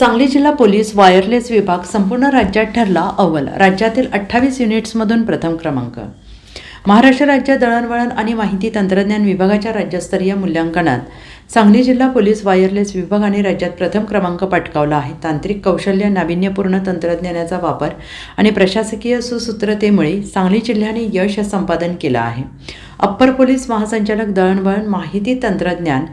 सांगली जिल्हा police wireless विभाग संपूर्ण राज्यात ठरला अव्वल. राज्यातील अठ्ठावीस युनिट्समधून प्रथम क्रमांक. महाराष्ट्र राज्य दळणवळण आणि माहिती तंत्रज्ञान विभागाच्या राज्यस्तरीय मूल्यांकनात सांगली जिल्हा पोलीस वायरलेस विभागाने राज्यात प्रथम क्रमांक पटकावला आहे. तांत्रिक कौशल्य नाविन्यपूर्ण तंत्रज्ञानाचा वापर आणि प्रशासकीय सुसूत्रतेमुळे सांगली जिल्ह्याने यश संपादन केलं आहे. अप्पर पोलीस महासंचालक दळणवळण माहिती तंत्रज्ञान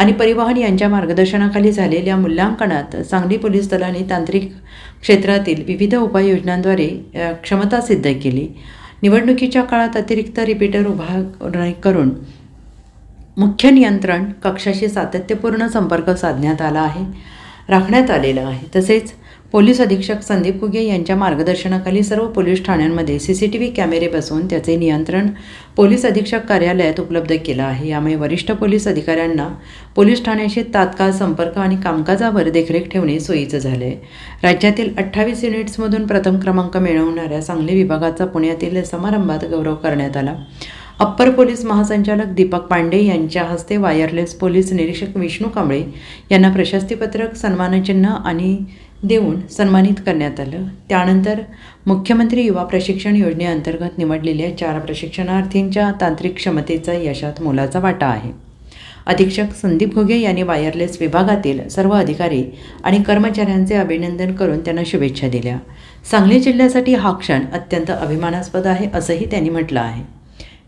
आणि परिवहन यांच्या मार्गदर्शनाखाली झालेल्या मूल्यांकनात सांगली पोलीस दलाने तांत्रिक क्षेत्रातील विविध उपाययोजनांद्वारे क्षमता सिद्ध केली. निवडणुकीच्या काळात अतिरिक्त रिपीटर उभा करून मुख्य नियंत्रण कक्षाशी सातत्यपूर्ण संपर्क साधण्यात आला आहे. राखण्यात आलेलं आहे. तसेच पोलीस अधीक्षक संदीप कुगे यांच्या मार्गदर्शनाखाली सर्व पोलीस ठाण्यांमध्ये सी सी टी व्ही कॅमेरे बसवून त्याचे नियंत्रण पोलीस अधीक्षक कार्यालयात उपलब्ध केलं आहे. यामुळे वरिष्ठ पोलीस अधिकाऱ्यांना पोलीस ठाण्याशी तात्काळ संपर्क आणि कामकाजावर देखरेख ठेवणे सोयीचं झालं आहे राज्यातील अठ्ठावीस युनिट्समधून प्रथम क्रमांक मिळवणाऱ्या सांगली विभागाचा पुण्यातील समारंभात गौरव करण्यात आला. अप्पर पोलीस महासंचालक दीपक पांडे यांच्या हस्ते वायरलेस पोलीस निरीक्षक विष्णू कांबळे यांना प्रशस्तीपत्रक सन्मानचिन्ह आणि देऊन सन्मानित करण्यात आलं. त्यानंतर मुख्यमंत्री युवा प्रशिक्षण योजनेअंतर्गत निवडलेल्या चार प्रशिक्षणार्थींच्या तांत्रिक क्षमतेचा यशात मोलाचा वाटा आहे. अधीक्षक संदीप घुगे यांनी वायरलेस विभागातील सर्व अधिकारी आणि कर्मचाऱ्यांचे अभिनंदन करून त्यांना शुभेच्छा दिल्या. सांगली जिल्ह्यासाठी हा क्षण अत्यंत अभिमानास्पद आहे असंही त्यांनी म्हटलं आहे.